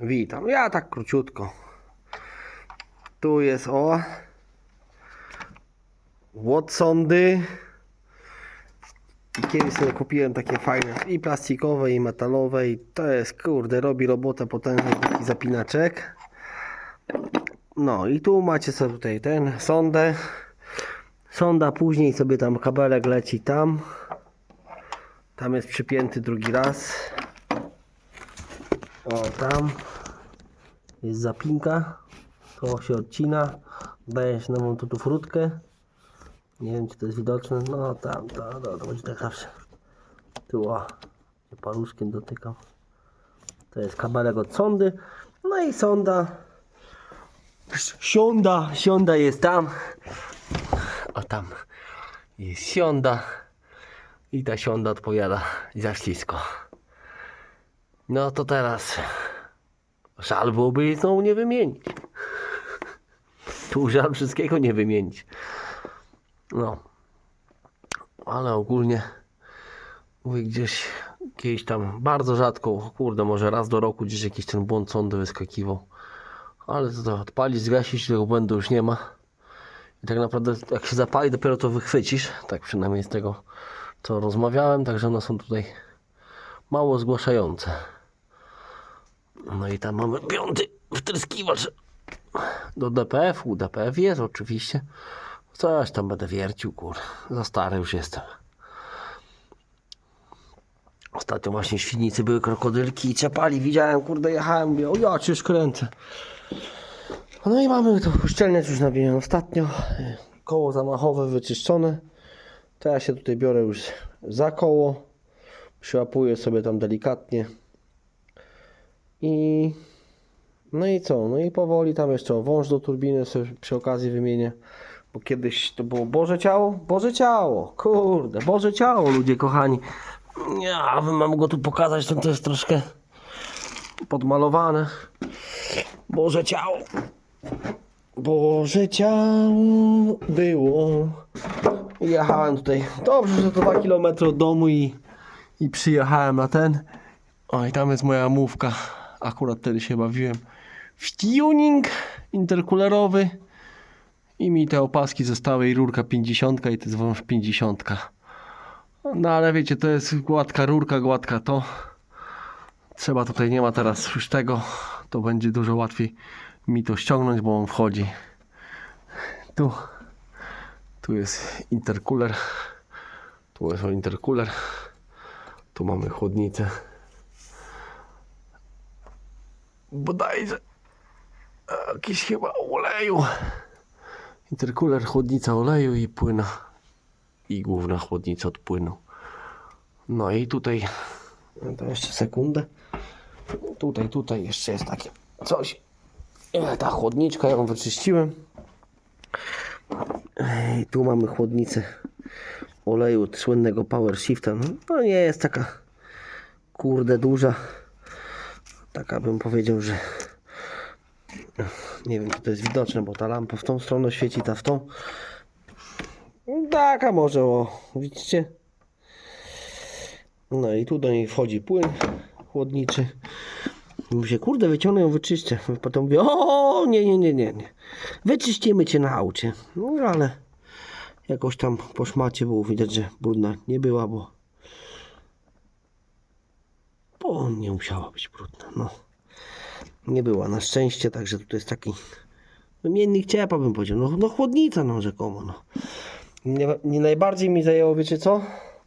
Witam. Ja tak króciutko. Tu jest o. Watsondy. Kiedyś sobie kupiłem takie fajne i plastikowe i metalowe i to jest kurde robi robotę potężny taki zapinaczek. No i tu macie sobie tutaj ten sondę. Sonda później sobie tam kabelek leci tam. Tam jest przypięty drugi raz. O, tam jest zapinka. To się odcina. Daje się nową tu frutkę. Nie wiem, czy to jest widoczne. No, tam, to, to, to będzie tak zawsze. Tu, o, paluszkiem dotykam. To jest kabelek od sondy. No i sonda. Siąda, siąda jest tam. O, tam jest siąda. I ta siąda odpowiada za ślisko. No to teraz żal byłoby znowu nie wymienić. Tu żal wszystkiego nie wymienić. No. Ale ogólnie mówię gdzieś kiedyś tam bardzo rzadko, kurde, może raz do roku gdzieś jakiś ten błąd sondy wyskakiwał. Ale to, to odpalić, zgasić, tego błędu już nie ma. I tak naprawdę jak się zapali, dopiero to wychwycisz. Tak przynajmniej z tego co rozmawiałem, także one są tutaj mało zgłaszające. No i tam mamy piąty wtryskiwacz do DPF-u. DPF jest oczywiście. Coś tam będę wiercił, kur. Za stary już jestem. Ostatnio właśnie Świdnicy były krokodylki i. Widziałem, kurde, jechałem, mówię, o ja cię kręcę. No i mamy to uszczelniać już nawijałem ostatnio. Koło zamachowe wyczyszczone. To ja się tutaj biorę już za koło. Przyłapuję sobie tam delikatnie. I no i co? No i powoli tam jeszcze wąż do turbiny sobie przy okazji wymienię. Bo kiedyś to było Boże ciało? Boże ciało! Kurde, Boże ciało, ludzie kochani. Ja bym mam go tu pokazać, to, to jest troszkę podmalowane. Boże ciało. Boże ciało było. Jechałem tutaj. Dobrze, że to 2 km od domu i, i przyjechałem na ten. O, i tam jest moja mówka. Akurat wtedy się bawiłem w tuning interkulerowy. I mi te opaski zostały i rurka 50 i to jest wąż 50. No ale wiecie, to jest gładka rurka, gładka to. Trzeba tutaj, nie ma teraz już tego. To będzie dużo łatwiej mi to ściągnąć, bo on wchodzi. Tu. Tu jest interkuler. Tu jest interkuler. Tu mamy chłodnicę. Bodajże jakiś chyba oleju. Interkuler, chłodnica oleju i płyna. I główna chłodnica od płynu. No i tutaj. To jeszcze sekundę. Tutaj, tutaj jeszcze jest takie coś. E, Ta chłodniczka, ją wyczyściłem. I tu mamy chłodnicę oleju słynnego Power Shifta. No, no nie jest taka kurde duża. Taka bym powiedział, że nie wiem czy to jest widoczne, bo ta lampa w tą stronę świeci, ta w tą. Taka może o, widzicie? No i tu do niej wchodzi płyn chłodniczy. Mówię, kurde, wyciągnę ją, wyczyszczę. Potem mówię, o nie, nie, nie, nie, nie. Wyczyścimy cię na aucie. No ale jakoś tam po szmacie było widać, że brudna nie była, bo nie musiała być brudna, no. Nie była na szczęście, także tutaj jest taki wymiennik ciepła bym powiedział, no, no chłodnica no rzekomo, no. Nie, nie najbardziej mi zajęło, wiecie co?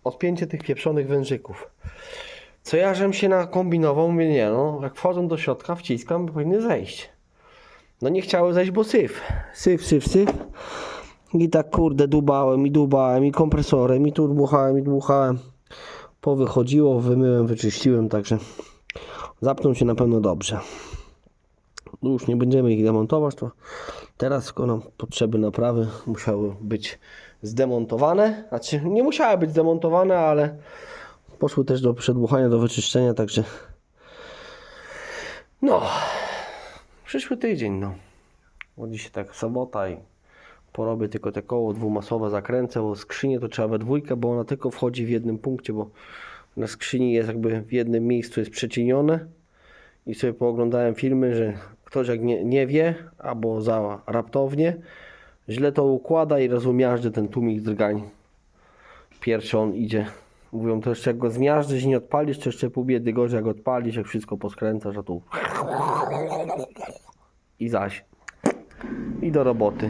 Odpięcie tych pieprzonych wężyków. Co ja żem się nakombinował, mówię nie no, jak wchodzą do środka, wciskam, powinny zejść. No nie chciały zejść, bo syf. Syf, syf, syf. I tak kurde dubałem i dubałem i kompresorem i tu dmuchałem i dmuchałem. Powychodziło, wymyłem, wyczyściłem, także zapną się na pewno dobrze. No już nie będziemy ich demontować, to teraz tylko nam potrzeby naprawy musiały być zdemontowane. Znaczy nie musiały być zdemontowane, ale poszły też do przedmuchania, do wyczyszczenia, także no przyszły tydzień, no. Bo dzisiaj tak sobota i porobię tylko te koło dwumasowe zakręcę, bo skrzynię to trzeba we dwójkę, bo ona tylko wchodzi w jednym punkcie, bo na skrzyni jest jakby w jednym miejscu jest przecienione i sobie pooglądałem filmy, że ktoś jak nie, nie wie, albo za raptownie, źle to układa i rozumiażdży ten tłumik drgań. Pierwszy on idzie. Mówią to jeszcze jak go zmiażdżysz i nie odpalisz, to jeszcze pół biedy gorzej jak odpalisz, jak wszystko poskręcasz, a tu i zaś. I do roboty.